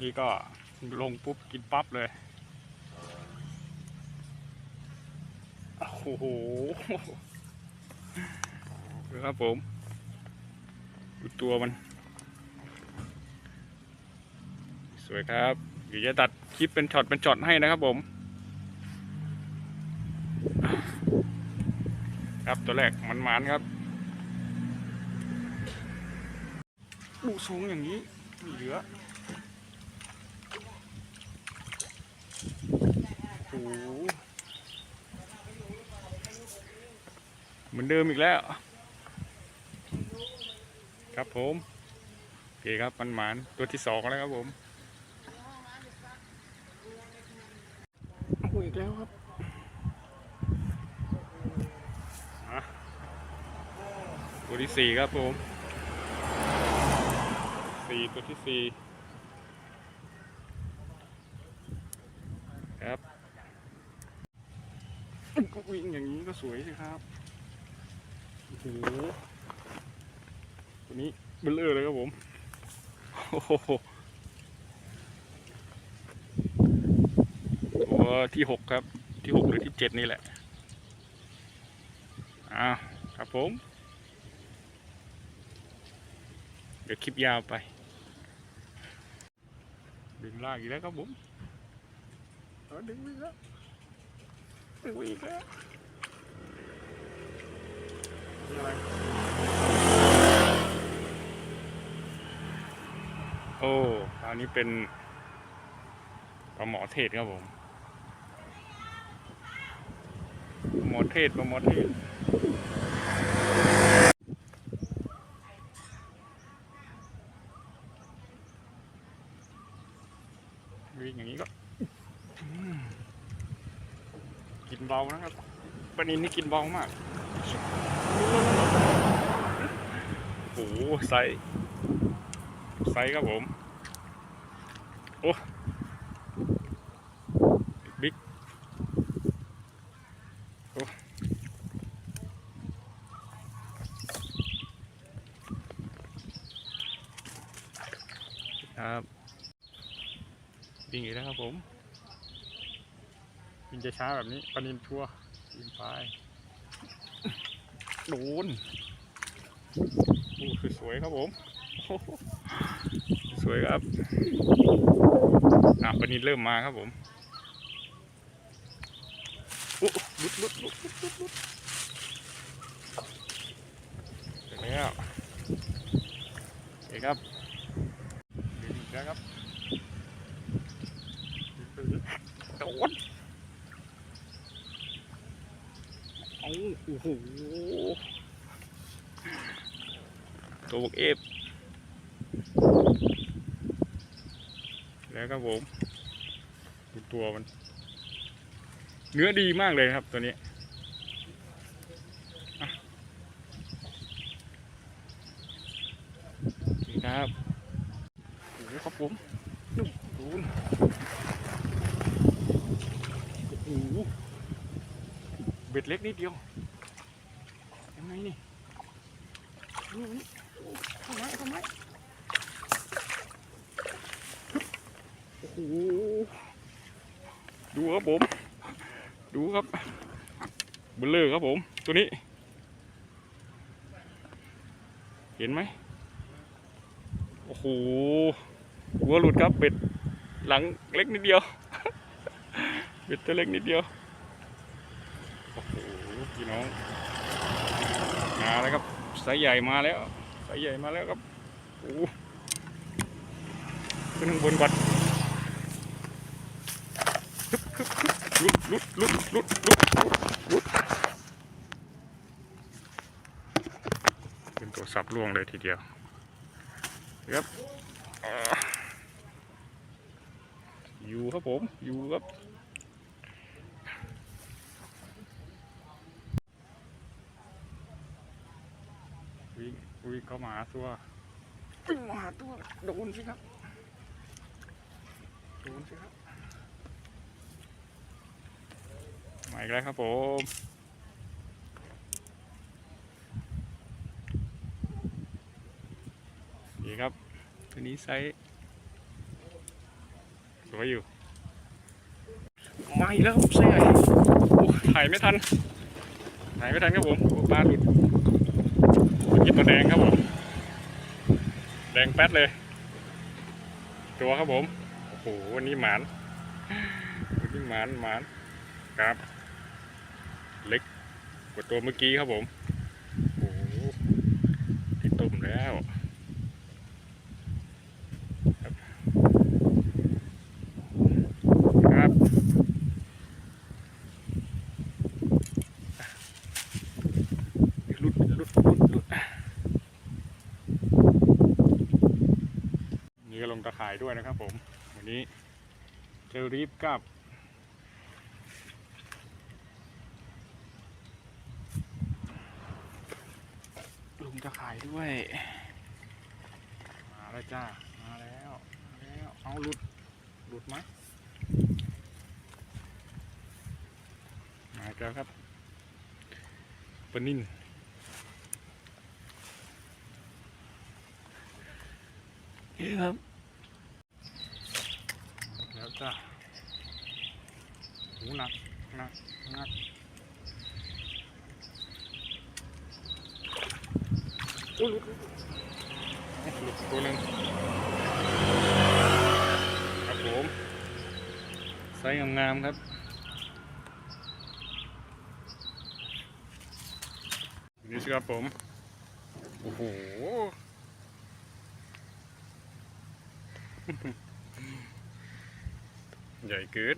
นี่ก็ลงปุ๊บกินปั๊บเลย โอ้โหครับผมดูตัวมัน สวยครับ เดี๋ยวจะตัดคลิปเป็นช็อตเป็นช็อตให้นะครับผม ครับตัวแรกมันมันครับดูทรงอย่างนี้มีเหลือโอ้โห เหมือนเดิมอีกแล้ว ครับผม โอเคครับมันหมานตัวที่สองแล้วครับผมโอ้อีกแล้วครับอะตัวที่สี่ครับผมสี่ตัวที่สี่ครับ วิ่งอย่างนี้ก็สวยสิครับโอ้โหตัวนี้เบลอเลยครับผมโอ้โหตัวที่หกครับที่หกหรือที่เจ็ดนี่แหละอ้าวครับผม เดี๋ยวคลิปยาวไปดึงลากอีกแล้วครับผมดึงอีกแล้ว ดึงอีกแล้วนี่อะไรโอ้คราวนี้เป็นปลาหมอเทศครับผมปลาหมอเทศปลาหมอเทศวิ่งอย่างนี้ก็ กินเบานะครับปลานินนี่กินเบามากโอ้โหไซส์ไซส์ครับผมโอ้บิ๊กโอ้ครับวิ่งอีกแล้วครับผม วิ่งจะช้าแบบนี้ปลานินทัวร์วิ่งไปโดนโอ้คือสวยครับผม สวยครับอะปลานินเริ่มมาครับผมโอ้ลุดลุดลุดลุดลุดลุดเสร็จแล้วโอเคครับเดี๋ยวอีกแล้วครับโดนเอา โอ้โหตัวบกเอฟแล้วครับผมดูตัวมัน เนื้อดีมากเลยครับตัวนี้อะครับโอ้โหครับผมดูดูนโอ้โหเบ็ดเล็กนิดเดียว ไงนี่นี่นี่ทำไมทำไมโอ้โหดูครับผม ดูครับเบลเลอร์ครับผม ตัวนี้ เห็นไหมโอ้โหหัวหลุดครับเบ็ดหลังเล็กนิดเดียวเบ็ดตัวเล็กนิดเดียวโอ้โหพี่น้อง มาแล้วครับไซส์ใหญ่มาแล้วไซส์ใหญ่มาแล้วครับโอ้ขึ้นข้างบนก่อนลุดลุดลุดลุดลุดลุดลุดเป็นตัวสับล่วงเลยทีเดียวครับอยู่ครับผมอยู่ครับ วิ่งวิ่งเข้ามาหาตัววิ่งมาหาตัวโดนสิครับโดนสิครับมาอีกแล้วครับผมนี่ครับตัวนี้ไซส์วยอยู่มาอีกแล้วครับเสียโอ้ถ่ายไม่ทันถ่ายไม่ทันครับผมโอ้ปลาหลุด กินตัวแดงครับผม แดงแป๊ดเลย ตัวครับผม โอ้โห วันนี้หมาน วันนี้หมานหมานครับ เล็กกว่าตัวเมื่อกี้ครับผม โอ้โหที่ตุ่มแล้ว ครับ ครับ หลุดหลุดหลุดหลุดนี่ก็ล งตะข่ายด้วยนะครับ ผม วันนี้เจอรีบกับลงตะข่ายด้วย มาแล้วจ้า มาแล้วมาแล้ว เอาหลุด หลุดไหมมาแล้วครับปนินครับ จ้าหูหนักหนักหนักโอ้ยหลุดหลุดหลุดตัวหนึ่งครับผมไซส์งามๆครับนี่สิครับผม โอ้โห ใหญ่เกิน